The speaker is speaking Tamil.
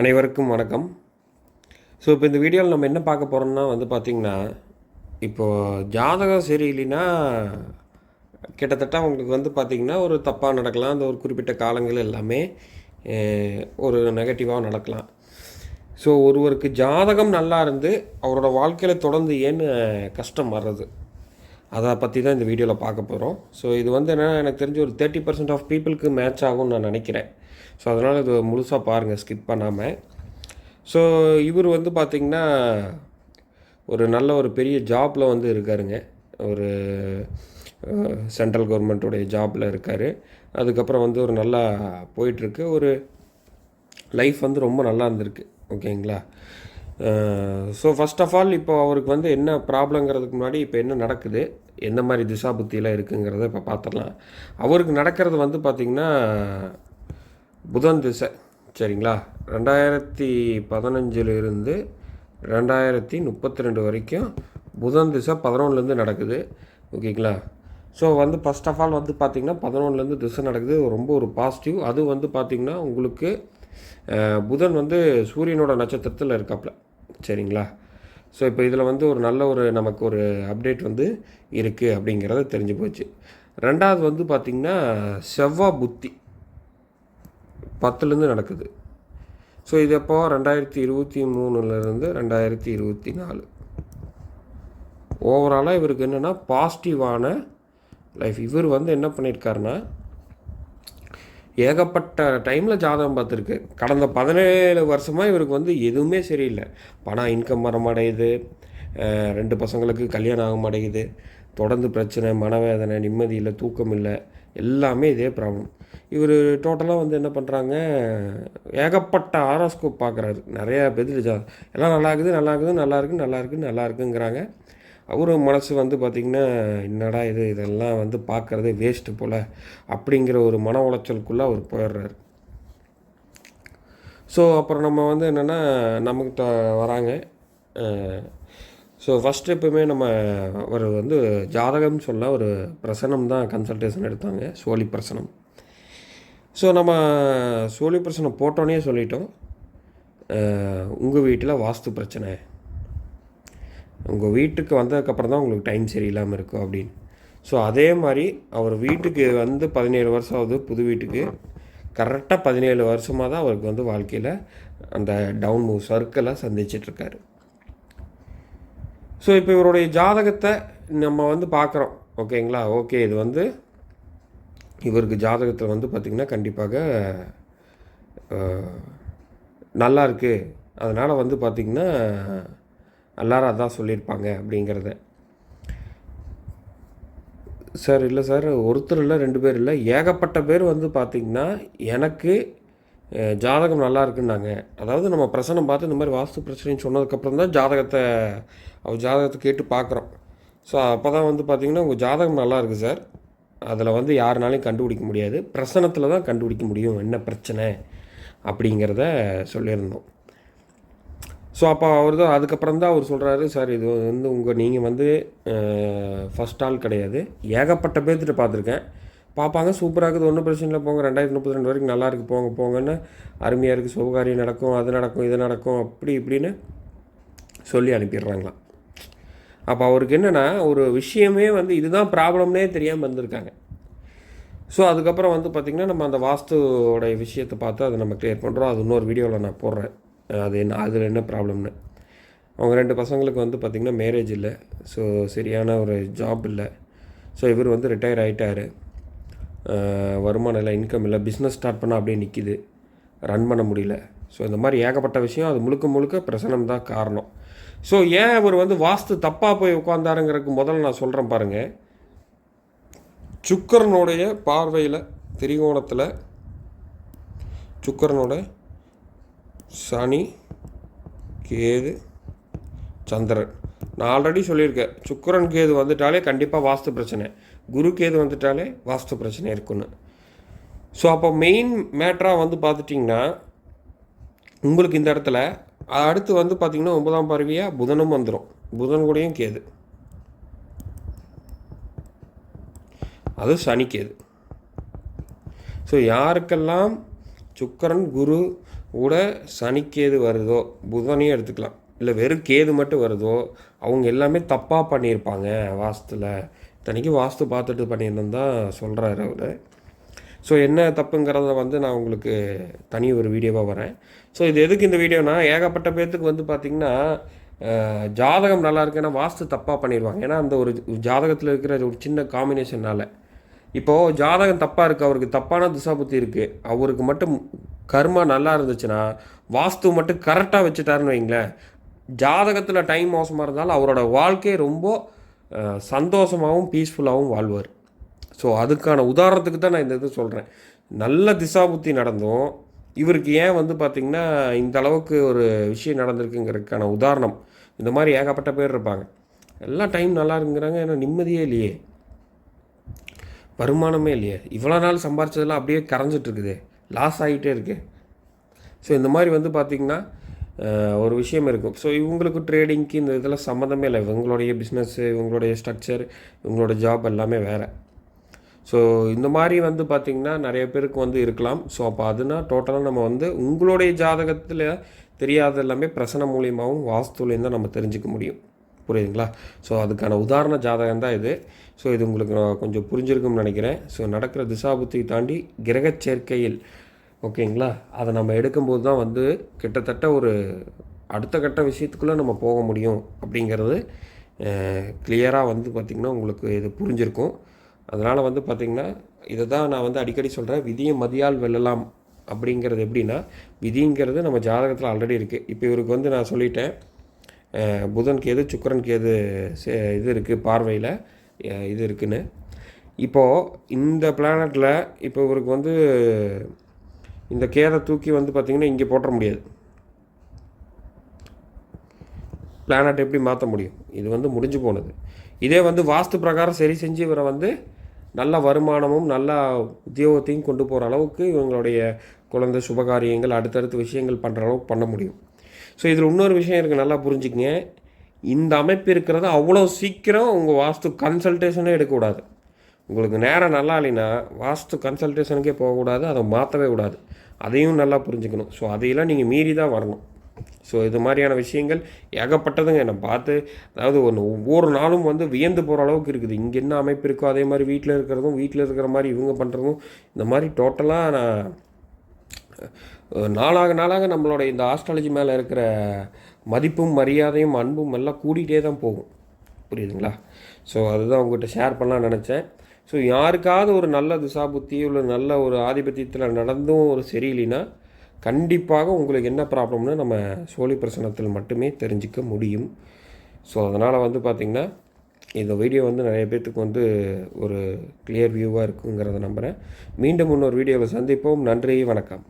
அனைவருக்கும் வணக்கம். ஸோ இப்போ இந்த வீடியோவில் நம்ம என்ன பார்க்க போகிறோம்னா வந்து பார்த்திங்கன்னா இப்போது ஜாதகம் சரியில்லைன்னா கிட்டத்தட்ட அவங்களுக்கு வந்து பார்த்திங்கன்னா ஒரு தப்பாக நடக்கலாம். அந்த ஒரு குறிப்பிட்ட காலங்கள் எல்லாமே ஒரு நெகட்டிவாக நடக்கலாம். ஸோ ஒருவருக்கு ஜாதகம் நல்லா இருந்து அவரோட வாழ்க்கையில் தொடர்ந்து ஏன்னு கஷ்டம் வர்றது? அதை பற்றி தான் இந்த வீடியோவில் பார்க்க போகிறோம் ஸோ இது வந்து என்னென்னா எனக்கு தெரிஞ்ச ஒரு தேர்ட்டி பர்சன்ட் ஆஃப் பீப்புளுக்கு மேட்ச் ஆகும்னு நான் நினைக்கிறேன். ஸோ அதனால் இது முழுசாக பாருங்கள் ஸ்கிப் பண்ணாமல் ஸோ இவர் வந்து பார்த்திங்கன்னா ஒரு நல்ல ஒரு பெரிய ஜாப்பில் வந்து இருக்காருங்க. ஒரு சென்ட்ரல் கவர்மெண்ட்டுடைய ஜாப்பில் இருக்கார். அதுக்கப்புறம் வந்து ஒரு நல்லா போயிட்டுருக்கு ஒரு லைஃப் வந்து ரொம்ப நல்லா இருந்திருக்கு. ஓகேங்களா? ஸோ ஃபர்ஸ்ட் ஆஃப் ஆல் இப்போ அவருக்கு வந்து என்ன ப்ராப்ளங்கிறதுக்கு முன்னாடி இப்போ என்ன நடக்குது? எந்த மாதிரி திசா புத்தியெல்லாம் இருக்குங்கிறத இப்போ பார்த்துடலாம் அவருக்கு நடக்கிறது வந்து பார்த்திங்கன்னா புதன் திசை சரிங்களா? ரெண்டாயிரத்தி பதினஞ்சிலிருந்து ரெண்டாயிரத்தி முப்பத்தி ரெண்டு வரைக்கும் புதன் திசை பதினொன்றுலேருந்து நடக்குது. ஓகேங்களா? ஸோ வந்து ஃபர்ஸ்ட் ஆஃப் ஆல் வந்து பார்த்திங்கன்னா பதினொன்றுலேருந்து திசை நடக்குது. ரொம்ப ஒரு பாசிட்டிவ் அது வந்து பார்த்திங்கன்னா உங்களுக்கு புதன் வந்து சூரியனோட நட்சத்திரத்தில் இருக்காப்புல சரிங்களா? ஸோ இப்போ இதில் வந்து ஒரு நல்ல ஒரு நமக்கு ஒரு அப்டேட் வந்து இருக்குது அப்படிங்கிறத தெரிஞ்சு போச்சு. ரெண்டாவது வந்து பார்த்திங்கன்னா செவ்வாய் புத்தி பத்துலேருந்து நடக்குது. ஸோ இது எப்போ? ரெண்டாயிரத்தி இருபத்தி மூணுலேருந்து ரெண்டாயிரத்தி இருபத்தி நாலு. ஓவராலாக இவருக்கு என்னென்னா பாசிட்டிவான லைஃப் இவர் வந்து என்ன பண்ணியிருக்காருன்னா ஏகப்பட்ட டைமில் ஜாதகம் பார்த்துருக்கு. கடந்த பதினேழு வருஷமாக இவருக்கு வந்து எதுவுமே சரியில்லை. பணம் இன்கம் வர மாட்டேங்குது ரெண்டு பசங்களுக்கு கல்யாணம் ஆக மாட்டேங்குது தொடர்ந்து பிரச்சனை மனவேதனை நிம்மதி இல்லை தூக்கம் இல்லை. எல்லாமே இதே ப்ராப்ளம் இவர் டோட்டலாக வந்து என்ன பண்ணுறாங்க ஏகப்பட்ட ஆரோஸ்கோப் பார்க்குறாரு. நிறையா பேர் ஜா எல்லாம் நல்லா இருக்குது நல்லா இருக்குது நல்லா இருக்குது நல்லா இருக்குது நல்லா இருக்குங்கிறாங்க. அவரும் மனசு வந்து பார்த்திங்கன்னா என்னடா இது? இதெல்லாம் வந்து பார்க்குறதே வேஸ்ட்டு போல். அப்படிங்கிற ஒரு மன உளைச்சலுக்குள்ளே அவர் போயிடுறாரு. ஸோ அப்புறம் நம்ம வந்து என்னென்னா நமக்கு வராங்க. ஸோ ஃபஸ்ட்டு எப்பவுமே நம்ம ஒரு வந்து ஜாதகம்னு சொல்ல ஒரு பிரசனம் தான் கன்சல்டேஷன் எடுத்தாங்க. சோழி பிரசனம். ஸோ நம்ம சோழி பிரசனம் போட்டோன்னே சொல்லிட்டோம். உங்கள் வீட்டில் வாஸ்து பிரச்சனை. உங்கள் வீட்டுக்கு வந்ததுக்கப்புறம் தான் உங்களுக்கு டைம் சரியில்லாமல் இருக்கும் அப்படின்னு. ஸோ அதே மாதிரி அவர் வீட்டுக்கு வந்து பதினேழு வருஷம் ஆகுது புது வீட்டுக்கு. கரெக்டாக பதினேழு வருஷமாக தான் அவருக்கு வந்து வாழ்க்கையில் அந்த டவுன் மூவ் சர்க்கிளாக சந்திச்சிட்ருக்காரு ஸோ இப்போ இவருடைய ஜாதகத்தை நம்ம வந்து பார்க்குறோம். ஓகேங்களா ஓகே இது வந்து இவருக்கு ஜாதகத்தில் வந்து பார்த்திங்கன்னா கண்டிப்பாக நல்லா இருக்குது அதனால் வந்து பார்த்திங்கன்னா எல்லாரும் அதான் சொல்லியிருப்பாங்க அப்படிங்கிறத. சார் இல்லை சார் ஒருத்தர் இல்லை ரெண்டு பேர் இல்லை. ஏகப்பட்ட பேர் வந்து பார்த்திங்கன்னா எனக்கு ஜாதகம் நல்லா இருக்குன்னாங்க. அதாவது நம்ம பிரசனம் பார்த்து இந்த மாதிரி வாஸ்து பிரச்சனைன்னு சொன்னதுக்கப்புறம் தான் ஜாதகத்தை அவர் ஜாதகத்தை கேட்டு பார்க்குறோம் ஸோ அப்போ தான் வந்து பார்த்திங்கன்னா உங்கள் ஜாதகம் நல்லா இருக்குது சார். அதில் வந்து யாருனாலையும் கண்டுபிடிக்க முடியாது. பிரசனத்தில் தான் கண்டுபிடிக்க முடியும். என்ன பிரச்சனை? அப்படிங்கிறத சொல்லியிருந்தோம். ஸோ அப்போ அவர் தான் அதுக்கப்புறம் தான் அவர் சொல்கிறாரு சார் இது வந்து உங்கள் நீங்கள் வந்து ஃபஸ்ட் ஆள் கிடையாது. ஏகப்பட்ட பேர்த்துட்டு பார்த்துருக்கேன். பார்ப்பாங்க சூப்பராக இருக்குது ஒன்றும் பிரச்சனை இல்லை போங்க ரெண்டாயிரத்தி முப்பத்தி ரெண்டு வரைக்கும் நல்லா இருக்குது போங்க போங்கன்னு அருமையாக இருக்குது சுபகாரியம் நடக்கும் அது நடக்கும் இது நடக்கும் அப்படி இப்படின்னு சொல்லி அனுப்பிடுறாங்களாம். அப்போ அவருக்கு என்னென்னா ஒரு விஷயமே வந்து இதுதான் ப்ராப்ளம்னே தெரியாமல் வந்திருக்காங்க. ஸோ அதுக்கப்புறம் வந்து பார்த்திங்கன்னா நம்ம அந்த வாஸ்துவோடைய விஷயத்தை பார்த்து அதை நம்ம கிளியர் பண்ணுறோம் அது இன்னொரு வீடியோவில் நான் போடுறேன். அது என்ன அதில் என்ன ப்ராப்ளம்னு. அவங்க ரெண்டு பசங்களுக்கு வந்து பார்த்திங்கன்னா மேரேஜ் இல்லை. ஸோ சரியான ஒரு ஜாப் இல்லை. ஸோ இவர் வந்து ரிட்டையர் ஆகிட்டார் வருமானம் இல்லை இன்கம் இல்லை. பிஸ்னஸ் ஸ்டார்ட் பண்ணால் அப்படியே நிற்கிது ரன் பண்ண முடியல. ஸோ இந்த மாதிரி ஏகப்பட்ட விஷயம் அது முழுக்க முழுக்க பிரசனம் தான் காரணம். ஸோ ஏன் அவர் வந்து வாஸ்து தப்பாக போய் உட்காந்தாருங்கிறதுக்கு முதல்ல நான் சொல்கிறேன் பாருங்கள் சுக்கரனுடைய பார்வையில் திரிகோணத்தில் சுக்கரனோட சனி கேது சந்திரன். நான் ஆல்ரெடி சொல்லியிருக்கேன். சுக்கிரன் கேது வந்துட்டாலே கண்டிப்பாக வாஸ்து பிரச்சனை. குரு கேது வந்துட்டாலே வாஸ்து பிரச்சனை இருக்குன்னு. ஸோ அப்போ மெயின் மேட்ராக வந்து பார்த்துட்டிங்கன்னா உங்களுக்கு இந்த இடத்துல அடுத்து வந்து பார்த்திங்கன்னா ஒன்பதாம் பருவியாக புதனும் வந்துடும் புதன் கூடயும் கேது. அது சனி கேது. ஸோ யாருக்கெல்லாம் சுக்கரன் குரு கூட சனிக்கேது வருதோ புதனையும் எடுத்துக்கலாம். இல்லை வெறும் கேது மட்டும் வருதோ அவங்க எல்லாமே தப்பாக பண்ணியிருப்பாங்க வாஸ்துல. இத்தனைக்கு வாஸ்து பார்த்துட்டு பண்ணியிருந்தோம் தான் சொல்கிறாரு அவர். ஸோ என்ன தப்புங்கிறத வந்து நான் உங்களுக்கு தனி ஒரு வீடியோவாக வரேன். ஸோ இது எதுக்கு இந்த வீடியோனா ஏகப்பட்ட பேர்த்துக்கு வந்து பார்த்திங்கன்னா ஜாதகம் நல்லா இருக்குன்னா வாஸ்து தப்பாக பண்ணிடுவாங்க ஏன்னா அந்த ஒரு ஜாதகத்தில் இருக்கிற ஒரு சின்ன காம்பினேஷனால் இப்போது ஜாதகம் தப்பாக இருக்குது அவருக்கு தப்பான திசாபுத்தி இருக்குது அவருக்கு மட்டும் கர்மா நல்லா இருந்துச்சுன்னா வாஸ்து மட்டும் கரெக்டாக வச்சுட்டாருன்னு வைங்களேன் ஜாதகத்தில் டைம் மோசமாக இருந்தாலும் அவரோட வாழ்க்கையை ரொம்ப சந்தோஷமாகவும் பீஸ்ஃபுல்லாகவும் வாழ்வார். ஸோ அதுக்கான உதாரணத்துக்கு தான் நான் இந்த இது சொல்கிறேன் நல்ல திசாபுத்தி நடந்தும் இவருக்கு ஏன் வந்து பார்த்திங்கன்னா இந்த அளவுக்கு ஒரு விஷயம் நடந்திருக்குங்கிறதுக்கான உதாரணம். இந்த மாதிரி ஏகப்பட்ட பேர் இருப்பாங்க. எல்லாம் டைம் நல்லா இருக்குங்கிறாங்க ஏன்னா நிம்மதியே இல்லையே. வருமானமே இல்லையே. இவ்வளோ நாள் சம்பாரிச்சதெல்லாம் அப்படியே கரைஞ்சிட்ருக்குது லாஸ் ஆகிட்டே இருக்கு. ஸோ இந்த மாதிரி வந்து பார்த்திங்கன்னா ஒரு விஷயம் இருக்கும். ஸோ இவங்களுக்கு ட்ரேடிங்க்கு இந்த இதெல்லாம் சம்மந்தமே இல்லை. இவங்களுடைய பிஸ்னஸ்ஸு இவங்களுடைய ஸ்ட்ரக்சர் இவங்களோட ஜாப் எல்லாமே வேறு. ஸோ இந்த மாதிரி வந்து பார்த்திங்கன்னா நிறைய பேருக்கு வந்து இருக்கலாம். ஸோ அப்போ அதுனா டோட்டலாக நம்ம வந்து உங்களுடைய ஜாதகத்தில் தெரியாத எல்லாமே பிரசன மூலியமாகவும் வாஸ்துலேயும் தான் நம்ம தெரிஞ்சுக்க முடியும். புரியுதுங்களா? ஸோ அதுக்கான உதாரண ஜாதகம் தான் இது. ஸோ இது உங்களுக்கு நான் கொஞ்சம் புரிஞ்சிருக்கும்னு நினைக்கிறேன். ஸோ நடக்கிற திசாபுத்தியை தாண்டி கிரகச் சேர்க்கையில் ஓகேங்களா? அதை நம்ம எடுக்கும்போது தான் வந்து கிட்டத்தட்ட ஒரு அடுத்த கட்ட விஷயத்துக்குள்ளே நம்ம போக முடியும் அப்படிங்கிறது கிளியராக வந்து பார்த்திங்கன்னா உங்களுக்கு இது புரிஞ்சிருக்கும். அதனால் வந்து பார்த்திங்கன்னா இதை தான் நான் வந்து அடிக்கடி சொல்கிறேன் விதியை மதியால் வெல்லலாம் அப்படிங்கிறது எப்படின்னா விதிங்கிறது நம்ம ஜாதகத்தில் ஆல்ரெடி இருக்குது இப்போ இவருக்கு வந்து நான் சொல்லிட்டேன். புதன் கேது சுக்கரன் கேது இது இருக்குது பார்வையில். இது இருக்குன்னு. இப்போது இந்த பிளானட்டில் இப்போ இவருக்கு வந்து இந்த கேதை தூக்கி வந்து பார்த்திங்கன்னா இங்கே போட்டுற முடியாது. பிளானட் எப்படி மாற்ற முடியும்? இது வந்து முடிஞ்சு போனது. இதே வந்து வாஸ்து பிரகாரம் சரி செஞ்சு இவரை வந்து நல்ல வருமானமும் நல்ல உத்தியோகத்தையும் கொண்டு போகிற அளவுக்கு இவங்களுடைய குழந்தை சுபகாரியங்கள் அடுத்தடுத்த விஷயங்கள் பண்ணுற அளவுக்கு பண்ண முடியும். ஸோ இதில் இன்னொரு விஷயம் இருக்குது நல்லா புரிஞ்சுக்கங்க. இந்த அமைப்பு இருக்கிறது அவ்வளோ சீக்கிரம் உங்கள் வாஸ்து கன்சல்டேஷனே எடுக்கக்கூடாது. உங்களுக்கு நேரம் நல்லா இல்லைன்னா வாஸ்து கன்சல்டேஷனுக்கே போகக்கூடாது அதை மாற்றவே கூடாது. அதையும் நல்லா புரிஞ்சுக்கணும். ஸோ அதையெல்லாம் நீங்கள் மீறி தான் வரணும். ஸோ இது மாதிரியான விஷயங்கள் ஏகப்பட்டதுங்க. என்னை பார்த்து அதாவது ஒன்று ஒவ்வொரு நாளும் வந்து வியந்து போகிற அளவுக்கு இருக்குது. இங்கே என்ன அமைப்பு இருக்கோ அதே மாதிரி வீட்டில் இருக்கிறதும் வீட்டில் இருக்கிற மாதிரி இவங்க பண்ணுறதும் இந்த மாதிரி டோட்டலாக நான் நாளாக நாளாக நம்மளோட இந்த ஆஸ்ட்ராலஜி மேலே இருக்கிற மதிப்பும் மரியாதையும் அன்பும் எல்லாம் கூடிகிட்டே தான் போகும். புரியுதுங்களா? ஸோ அதுதான் உங்கள்கிட்ட ஷேர் பண்ணலாம்னு நினச்சேன். ஸோ யாருக்காவது ஒரு நல்ல திசாபுத்தி இல்லை நல்ல ஒரு ஆதிபத்தியத்தில் நடந்தும் ஒரு சரியில்லைன்னா கண்டிப்பாக உங்களுக்கு என்ன ப்ராப்ளம்னு நம்ம சோழி பிரசனத்தில் மட்டுமே தெரிஞ்சிக்க முடியும். ஸோ அதனால் வந்து பார்த்திங்கன்னா இந்த வீடியோ வந்து நிறைய பேர்த்துக்கு வந்து ஒரு கிளியர் வியூவாக இருக்குங்கிறத நம்புகிறேன் மீண்டும் இன்னொரு வீடியோவில் சந்திப்போம். நன்றி வணக்கம்.